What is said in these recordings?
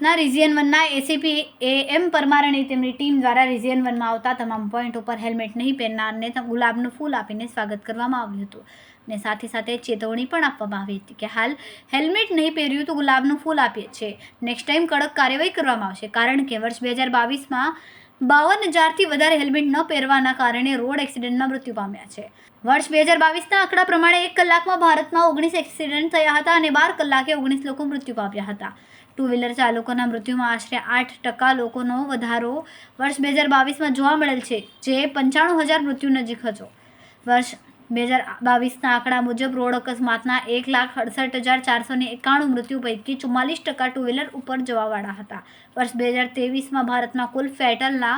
સુરતના રિઝિયન વનના ACP A M Parmar અને તેમની ટીમ દ્વારા રિઝિયન વનમાં આવતા તમામ પોઈન્ટ ઉપર હેલ્મેટ નહીં પહેરનારને ગુલાબનું ફૂલ આપીને સ્વાગત કરવામાં આવ્યું હતું. અને સાથે સાથે ચેતવણી પણ આપવામાં આવી હતી કે હાલ હેલ્મેટ નહીં પહેર્યું તો ગુલાબનું ફૂલ આપીએ છીએ. નેક્સ્ટ ટાઈમ કડક કાર્યવાહી કરવામાં આવશે. કારણ કે વર્ષ બે હજાર બાવીસમાં બાવન હજારથી વધારે હેલ્મેટ ન પહેરવાના કારણે રોડ એક્સિડન્ટમાં મૃત્યુ પામ્યા છે. વર્ષ બે હજાર બાવીસના આંકડા પ્રમાણે એક કલાકમાં ભારતમાં ઓગણીસ એક્સિડન્ટ થયા હતા અને બાર કલાકે ઓગણીસ લોકો મૃત્યુ પામ્યા હતા. ટુ વ્હીલર ચાલકોના મૃત્યુમાં આશરે આઠ ટકા લોકોનો વધારો વર્ષ બે હજાર બાવીસમાં જોવા મળેલ છે, જે પંચાણું હજાર મૃત્યુ નજીક હતો. વર્ષ બે હજાર બાવીસના આંકડા મુજબ રોડ અકસ્માતના એક લાખ અડસઠ હજાર ચારસો ને એકાણું મૃત્યુ પૈકી ચુમ્માલીસ ટકા ટુ વ્હીલર ઉપર જવાવાળા હતા. વર્ષ બે હજાર તેવીસમાં ભારતમાં કુલ ફેટલના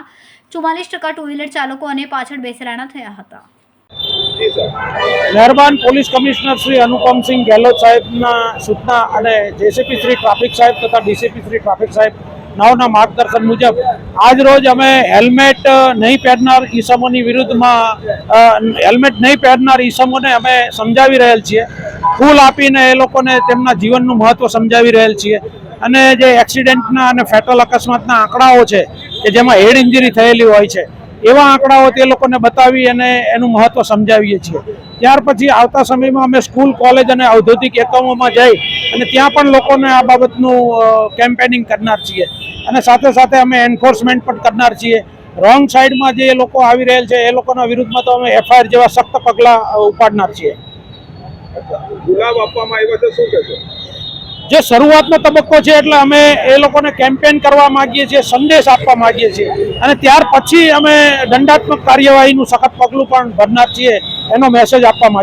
ચુમ્માલીસ ટકા ટુ વ્હીલર ચાલકો અને પાછળ બેસરાણા થયા હતા. મહેરબાન પોલીસ કમિશનર શ્રી અનુપમસિંહ ગેહલોત સાહેબના સૂચના અને જેસીપી શ્રી ટ્રાફિક સાહેબ તથા ડીસીપી શ્રી ટ્રાફિક સાહેબ નાઓના માર્ગદર્શન મુજબ આજ રોજ અમે હેલ્મેટ નહીં પહેરનાર ઈસમોની વિરુદ્ધમાં હેલ્મેટ નહીં પહેરનાર ઈસમોને અમે સમજાવી રહેલ છીએ. ફૂલ આપીને એ લોકોને તેમના જીવનનું મહત્વ સમજાવી રહેલ છીએ. અને જે એક્સિડન્ટના અને ફેટલ અકસ્માતના આંકડાઓ છે કે જેમાં હેડ ઇન્જરી થયેલી હોય છે એવા આંકડાઓ તે લોકોને બતાવી અને એનું મહત્વ સમજાવીએ છીએ. ત્યાર પછી આવતા સમયમાં અમે સ્કૂલ, કોલેજ અને ઔદ્યોગિક એકમોમાં જઈ અને ત્યાં પણ લોકોને આ બાબતનું કેમ્પેનિંગ કરનાર છીએ. અને સાથે સાથે અમે એન્ફોર્સમેન્ટ પણ કરનાર છીએ. રોંગ સાઈડમાં જે લોકો આવી રહેલ છે, એ લોકોના વિરુદ્ધમાં તો અમે એફઆઈઆર જેવા સખ્ત પગલાં ઉપાડનાર છીએ. ગુલાબ આપવામાં આવ્યો છે, શું કહેશો? જે શરૂઆતનો તબક્કો છે એટલે અમે એ લોકોને કેમ્પેન કરવા માંગીએ છીએ, સંદેશ આપવા માગીએ છીએ. અને ત્યાર પછી અમે દંડાત્મક કાર્યવાહીનું સખત પગલું પણ ભરનાર છીએ, એનો મેસેજ આપવા માંગીએ